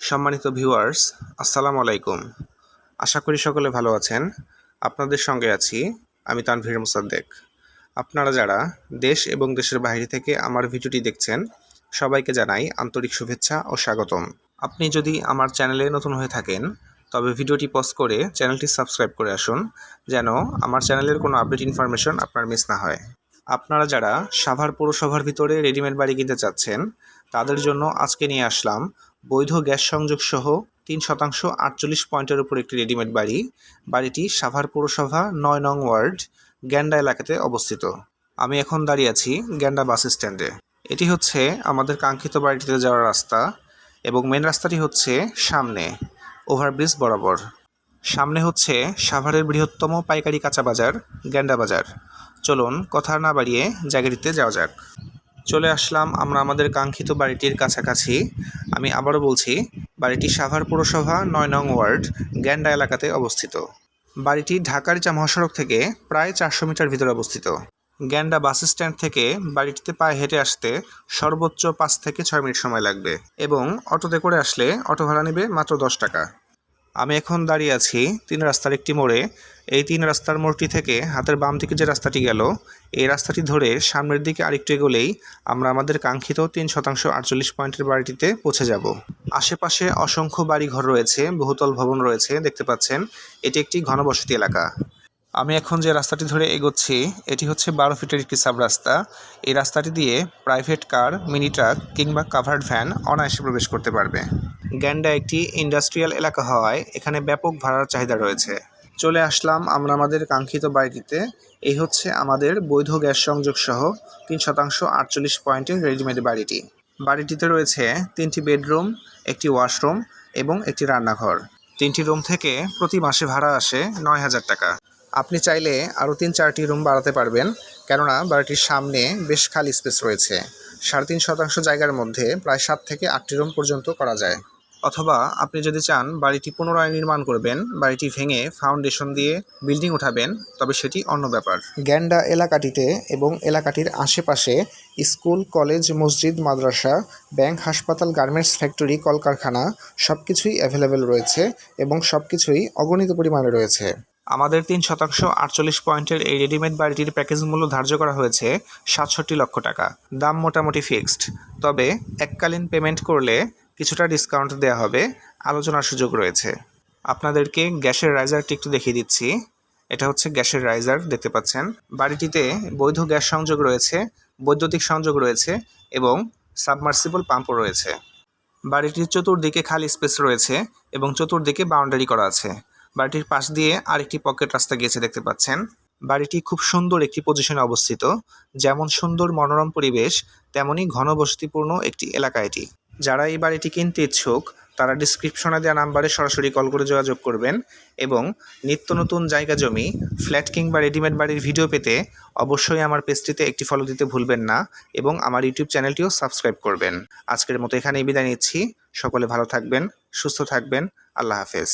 সম্মানিত ভিউয়ার্স, আসসালামু আলাইকুম। আশা করি সকলে ভালো আছেন। আপনাদের সঙ্গে আছি আমি তানভীর মুসাদ্দেক। আপনারা যারা দেশ এবং দেশের বাইরে থেকে আমার ভিডিওটি দেখছেন, সবাইকে জানাই আন্তরিক শুভেচ্ছা ও স্বাগতম। আপনি যদি আমার চ্যানেলে নতুন হয়ে থাকেন, তবে ভিডিওটি পজ করে চ্যানেলটি সাবস্ক্রাইব করে আসুন, যেন আমার চ্যানেলের কোনো আপডেট ইনফরমেশন আপনার মিস না হয়। আপনারা যারা সাভার পৌরসভার ভিতরে রেডিমেড বাড়ি কিনতে চাচ্ছেন, তাদের জন্য আজকে নিয়ে আসলাম বৈধ গ্যাস সংযোগ সহ তিন শতাংশ আটচল্লিশ পয়েন্টের উপর একটি রেডিমেড বাড়ি। বাড়িটি সাভার পৌরসভা, নয় নং ওয়ার্ড, গ্যান্ডা এলাকাতে অবস্থিত। আমি এখন দাঁড়িয়ে আছি গ্যান্ডা বাস স্ট্যান্ডে। এটি হচ্ছে আমাদের কাঙ্ক্ষিত বাড়িটিতে যাওয়ার রাস্তা এবং মেন রাস্তাটি হচ্ছে সামনে, ওভারব্রিজ বরাবর। সামনে হচ্ছে সাভারের বৃহত্তম পাইকারি কাঁচা বাজার, গ্যান্ডা বাজার। চলুন, কথা না বাড়িয়ে জায়গাটিতে যাওয়া যাক। চলে আসলাম আমরা আমাদের কাঙ্ক্ষিত বাড়িটির কাছাকাছি। আমি আবারও বলছি, বাড়িটি সাভার পৌরসভা, নয় নং ওয়ার্ড, গ্যান্ডা এলাকাতে অবস্থিত। বাড়িটি ঢাকার চা মহাসড়ক থেকে প্রায় চারশো মিটার ভিতরে অবস্থিত। গ্যান্ডা বাস স্ট্যান্ড থেকে বাড়িটিতে পায়ে হেঁটে আসতে সর্বোচ্চ পাঁচ থেকে ছয় মিনিট সময় লাগবে এবং অটোতে করে আসলে অটো ভাড়া নেবে মাত্র দশ টাকা। আমি এখন দাঁড়িয়ে আছি তিন রাস্তার একটি মোড়ে। এই তিন রাস্তার মোড়টি থেকে হাতের বাম দিকে যে রাস্তাটি গেল, এই রাস্তাটি ধরে সামনের দিকে আরেকটু এগোলেই আমরা আমাদের কাঙ্ক্ষিত তিন শতাংশ আটচল্লিশ পয়েন্টের বাড়িটিতে পৌঁছে যাব। আশেপাশে অসংখ্য বাড়িঘর রয়েছে, বহুতল ভবন রয়েছে, দেখতে পাচ্ছেন। এটি একটি ঘনবসতি এলাকা। আমি এখন যে রাস্তাটি ধরে এগোচ্ছি, এটি হচ্ছে বারো ফিটের একটি সাব রাস্তা এই রাস্তাটি দিয়ে প্রাইভেট কার, মিনি ট্রাক কিংবা কাভার্ড ভ্যান অনায়াসে প্রবেশ করতে পারবে। গ্যান্ডা একটি ইন্ডাস্ট্রিয়াল এলাকা হওয়ায় এখানে ব্যাপক ভাড়ার চাহিদা রয়েছে। চলে আসলাম আমরা আমাদের কাঙ্ক্ষিত বাড়িটিতে। এই হচ্ছে আমাদের বৈধ গ্যাস সংযোগ সহ তিন শতাংশ আটচল্লিশ পয়েন্টের রেডিমেড বাড়িটি। বাড়িটিতে রয়েছে তিনটি বেডরুম, একটি ওয়াশরুম এবং একটি রান্নাঘর। তিনটি রুম থেকে প্রতি মাসে ভাড়া আসে নয় হাজার টাকা। আপনি চাইলে আরও তিন চারটি রুম বাড়াতে পারবেন, কেননা বাড়িটির সামনে বেশ খালি স্পেস রয়েছে। সাড়ে তিন শতাংশ জায়গার মধ্যে প্রায় সাত থেকে আটটি রুম পর্যন্ত করা যায়। অথবা আপনি যদি চান বাড়িটি পুনরায় নির্মাণ করবেন বাড়িটি ভেঙে ফাউন্ডেশন দিয়ে বিল্ডিং উঠাবেন তবে সেটি অন্য ব্যাপার। গ্যান্ডা এলাকাটিতে এবং এলাকাটির আশেপাশে স্কুল কলেজ মসজিদ মাদ্রাসা ব্যাংক হাসপাতাল গার্মেন্টস ফ্যাক্টরি কলকারখানা সব কিছুই অ্যাভেলেবেল রয়েছে এবং সব কিছুই অগণিত পরিমাণে রয়েছে। আমাদের তিন শতাংশ আটচল্লিশ পয়েন্টের এই রেডিমেড বাড়িটির প্যাকেজ মূল্য ধার্য করা হয়েছে সাতষট্টি লক্ষ টাকা। দাম মোটামুটি ফিক্সড তবে এককালীন পেমেন্ট করলে কিছুটা ডিসকাউন্ট দেওয়া হবে। আলোচনার সুযোগ রয়েছে। আপনাদেরকে গ্যাসের রাইজারটি একটু দেখিয়ে দিচ্ছি। এটা হচ্ছে গ্যাসের রাইজার দেখতে পাচ্ছেন। বাড়িটিতে বৈধ গ্যাস সংযোগ রয়েছে, বৈদ্যুতিক সংযোগ রয়েছে এবং সাবমার্সিবল পাম্পও রয়েছে। বাড়িটির চতুর্দিকে খালি স্পেস রয়েছে এবং চতুর্দিকে বাউন্ডারি করা আছে। বাড়িটির পাশ দিয়ে আরেকটি পকেট রাস্তা গিয়েছে, দেখতে পাচ্ছেন। বাড়িটি খুব সুন্দর একটি পজিশনে অবস্থিত। যেমন সুন্দর মনোরম পরিবেশ তেমনই ঘনবসতিপূর্ণ একটি এলাকা এটি। যারা এই বাড়িটি কিনতে ইচ্ছুক, তারা ডিসক্রিপশনে দেওয়া নাম্বারে সরাসরি কল করে যোগাযোগ করবেন এবং নিত্য নতুন জায়গা জমি ফ্ল্যাট কিংবা রেডিমেড বাড়ির ভিডিও পেতে অবশ্যই আমার পেজটিতে একটি ফলো দিতে ভুলবেন না এবং আমার ইউটিউব চ্যানেলটিও সাবস্ক্রাইব করবেন। আজকের মতো এখানেই বিদায় নিচ্ছি। সকলে ভালো থাকবেন, সুস্থ থাকবেন। আল্লাহ হাফেজ।